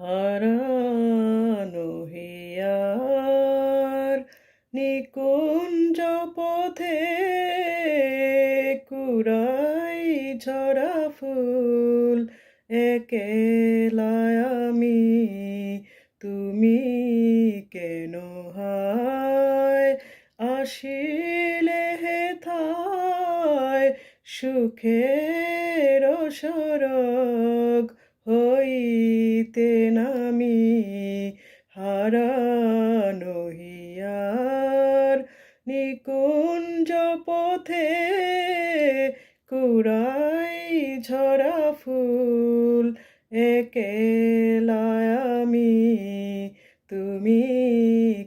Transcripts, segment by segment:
হারানো হিয়ার নিকুঞ্জ পথে কুড়াই ঝরা ফুল, একেলায় আমি, তুমি কেন হায়? আসিলে হেথায় সুখের সরগ হইতে নামি হারানো হিয়ার নিকুঞ্জ পথে কুড়াই ঝরা ফুল একেলায় আমি, তুমি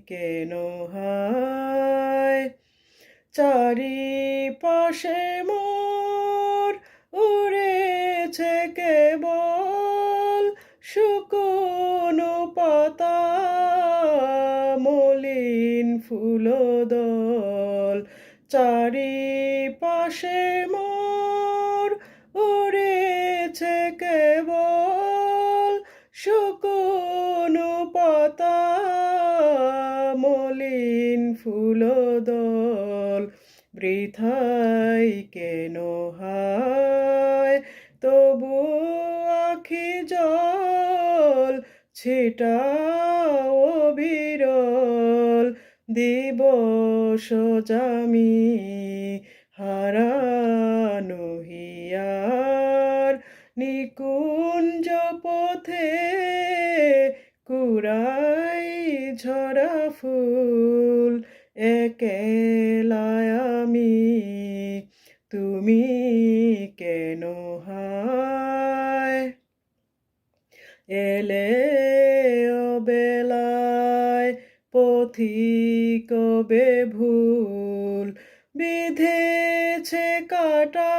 কেন হায়? চারিপাশে মোর ফুলদল, চারিপাশে মোর উড়েছে কেবল শুকনো পাতা, মলিন ফুলদল। বৃথাই কেন হায়? তবু আখি জল ছিটাও বিরল দিবস জামি হারানো হিয়ার নিকুঞ্জ পথে কুড়াই ঝরা ফুল একেলায় আমি। তুমি কেন হায়? এলে পথিক বে ভুল বিধেছে কাটা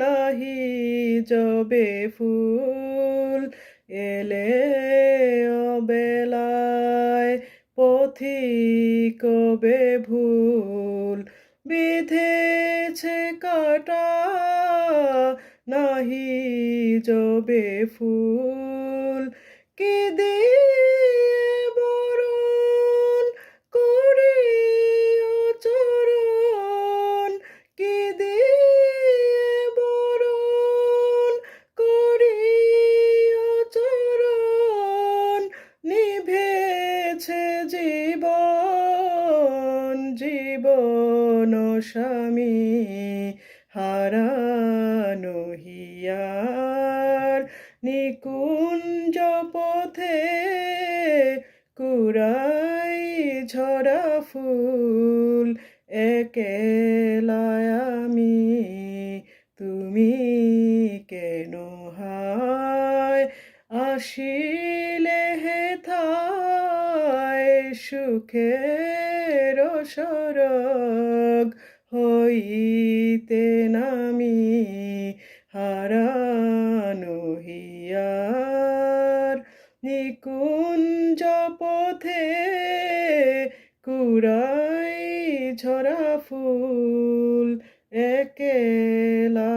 নাহি যবে ফুল। এলে অবেলায় পথিক বে ভুল বিধেছে কাটা নাহি যবে ফুল। কি জীবন স্বামী হারানো হিয়ার? নিকুঞ্জ পথে কুড়াই ঝরা ফুল একেলায় আমি, তুমি কেন হায়? আসিলে হেথায় সুখের সরগ হইতে নামি হারানো হিয়ার নিকুঞ্জ পথে কুড়াই ঝরা ফুল একেলা